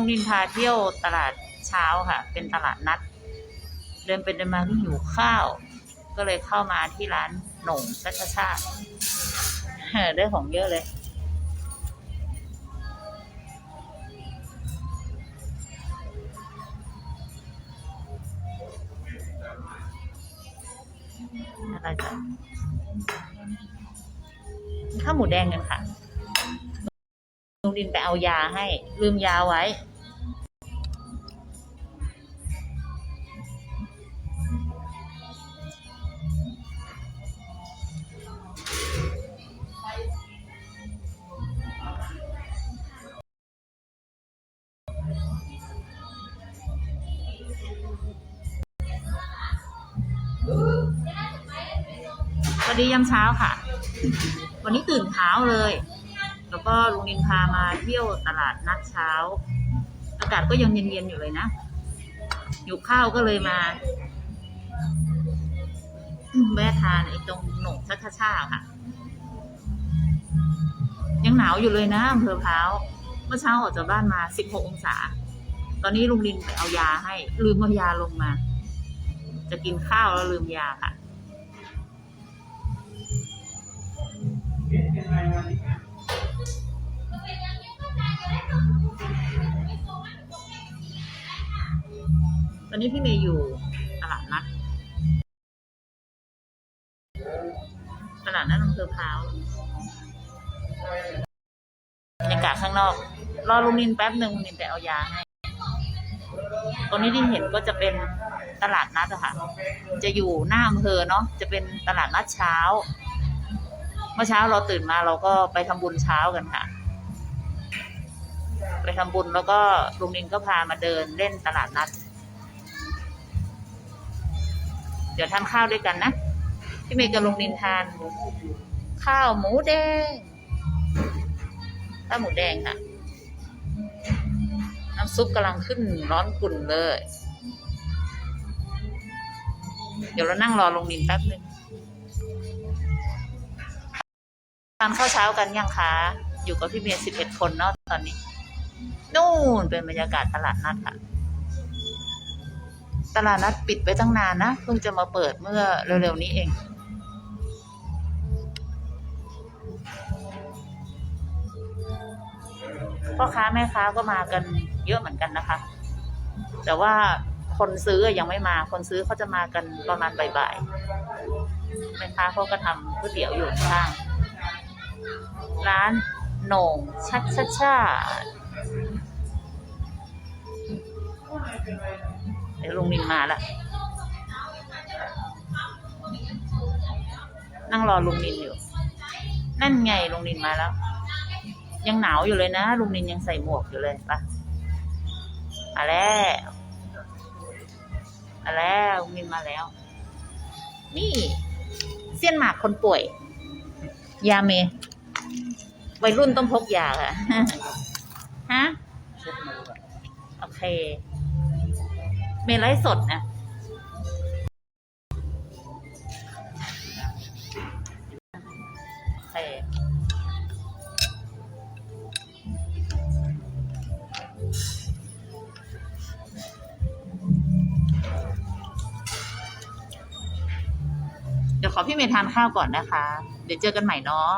ลุงนินพาเที่ยวตลาดเช้าค่ะ เป็นตลาดนัด เดินเป็นเดินมาก็หิวข้าว ก็เลยเข้ามาที่ร้านโหน่งชัชชาได้ของเยอะเลย อะไรจ้ะข้าวหมูแดงกันค่ะ ลุงดินไปเอายาให้ ลืมยาไว้ สวัสดียามเช้าค่ะ วันนี้ตื่นเช้าเลย แล้วก็ลุงนินพามาเที่ยวตลาดนัดเช้า อากาศก็ยังเย็นๆอยู่เลยนะอยู่ข้าวก็เลยมาแวะทานไอ้ตรงหนงชัชชาค่ะ ยังหนาวอยู่เลยนะอำเภอพร้าวเมื่อเช้าออกจากบ้านมา16องศา ตอนนี้ลุงลินไปเอายาให้ ลืมเอายาลงมา จะกินข้าวแล้วลืมยาค่ะ ตอนนี้พี่เมย์อยู่ตลาดนัด ตลาดนัดอำเภอพร้าวบรรยากาศข้างนอก รอลุงนินแป๊บหนึ่งลุงนินไปเอายาให้ตรงนี้ที่เห็นก็จะเป็นตลาดนัดอะค่ะ จะอยู่หน้าอำเภอเนาะ จะเป็นตลาดนัดเช้า เมื่อเช้าเราตื่นมาเราก็ไปทำบุญเช้ากันค่ะ ไปทำบุญแล้วก็ลุงนินก็พามาเดินเล่นตลาดนัด ดี๋ยวทานข้าวด้วยกันนะ พี่เมย์กับลงนินทาน ข้าวหมูแดง ข้าวหมูแดงค่ะ น้ำซุปกำลังขึ้นร้อนกุ่นเลย เดี๋ยวเรานั่งรอลงนินแป๊บหนึ่งทานข้าวเช้ากันยังคะ อยู่กับพี่เมย์สิบเอ็ดคนเนาะตอนนี้ นู่นเป็นบรรยากาศตลาดนัดค่ะ ตลาดนัดปิดไปตั้งนานนะ เพิ่งจะมาเปิดเมื่อเร็วๆนี้เอง พ่อค้าแม่ค้าก็มากันเยอะเหมือนกันนะคะ แต่ว่าคนซื้อยังไม่มา คนซื้อเขาจะมากันประมาณบ่ายๆแม่ค้าเขาก็ทำก๋วยเตี๋ยวอยู่ข้าง ร้านโหน่งชัดชัดชา เดี๋ยวลุงนินมาละนั่งรอลุงนินอยู่ นั่นไงลุงนินมาแล้ว ยังหนาวอยู่เลยนะลุงนินยังใส่หมวกอยู่เลยปะมาแล้วมาแล้วลุงนินมาแล้ว นี่ เสี้ยนหมากคนป่วย ยาเมวัยรุ่นต้องพกยาค่ะฮะโอเค เมย์ไลฟ์สดนะเคเดี๋ยวขอพี่เมย์ทานข้าวก่อนนะคะ เดี๋ยวเจอกันใหม่เนาะ